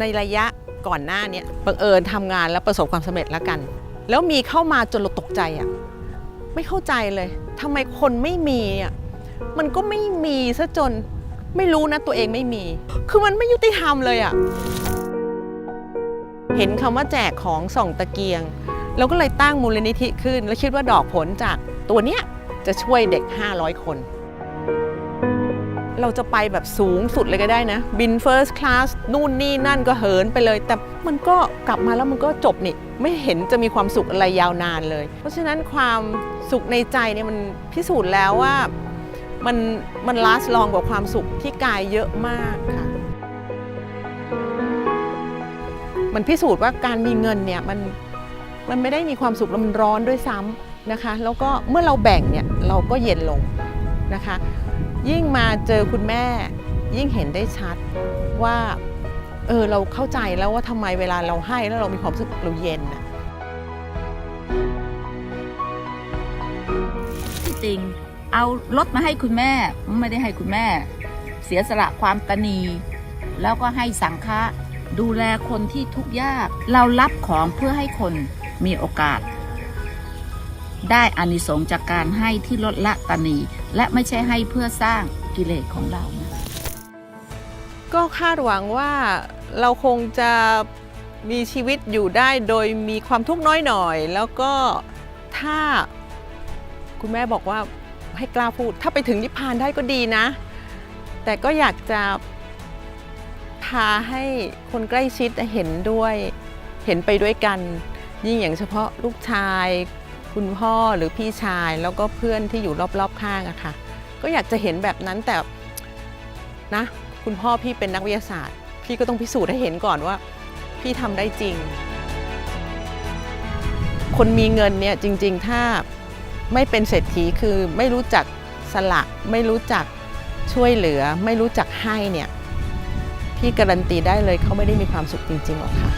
ในระยะก่อนหน้าเนี้ยบังเอิญทำงานแล้วประสบความสำเร็จแล้วกัน แล้วมีเข้ามาจนเราตกใจอะไม่เข้าใจเลยทำไมคนไม่มีอะมันก็ไม่มีซะจนไม่รู้นะตัวเองไม่มี คือมันไม่ยุติธรรมเลยอะเห็นคำว่าแจกของส่องตะเกียงเราก็เลยตั้งมูลนิธิขึ้น แล้วคิดว่าดอกผลจากตัวเนี้ยจะช่วยเด็ก 500 คน เราจะไปแบบสูงสุดเลยก็ได้นะ บินเฟิร์สคลาสนู่นนี่นั่นก็เหินไปเลย แต่มันก็กลับมาแล้วมันก็จบนี่ไม่เห็นจะมีความสุขอะไรยาวนานเลย เพราะฉะนั้นความสุขในใจเนี่ยมันพิสูจน์แล้วว่ามันมันลาสลองกว่าความสุขที่กายเยอะมากค่ะมันพิสูจน์ว่าการมีเงินเนี่ยมันมันไม่ได้มีความสุขแล้วมันร้อนด้วยซ้ำนะคะ แล้วก็เมื่อเราแบ่งเนี่ยเราก็เย็นลงนะคะ ยิ่งมาเจอคุณแม่ ยิ่งเห็นได้ชัดว่าเออเราเข้าใจแล้วว่าทำไมเวลาเราให้แล้วเรามีความรู้สึกเราเย็นน่ะที่จริงเอารถมาให้คุณแม่ไม่ได้ให้คุณแม่ เสียสละความตนี แล้วก็ให้สังฆะดูแลคนที่ทุกข์ยาก เรารับของเพื่อให้คนมีโอกาส ได้อานิสงส์จากการให้ที่ลดละตนี และไม่ใช่ให้เพื่อสร้างกิเลสของเรานะก็คาดหวังว่าเราคงจะมีชีวิตอยู่ได้โดยมีความทุกข์น้อยหน่อย แล้วก็ถ้าคุณแม่บอกว่าให้กล้าพูด ถ้าไปถึงนิพพานได้ก็ดีนะ แต่ก็อยากจะพาให้คนใกล้ชิดเห็นด้วยเห็นไปด้วยกัน ยิ่งอย่างเฉพาะลูกชาย คุณพ่อหรือพี่ชายแล้วก็เพื่อนที่อยู่รอบๆข้างอะค่ะ ก็อยากจะเห็นแบบนั้นแต่นะ คุณพ่อพี่เป็นนักวิทยาศาสตร์ พี่ก็ต้องพิสูจน์ให้เห็นก่อนว่า พี่ทำได้จริง คนมีเงินเนี่ยจริง ๆ ถ้าไม่เป็นเศรษฐีคือไม่รู้จักสละไม่รู้จักช่วยเหลือ ไม่รู้จักให้เนี่ยพี่การันตีได้เลยเขาไม่ได้มีความสุขจริงๆหรอกค่ะ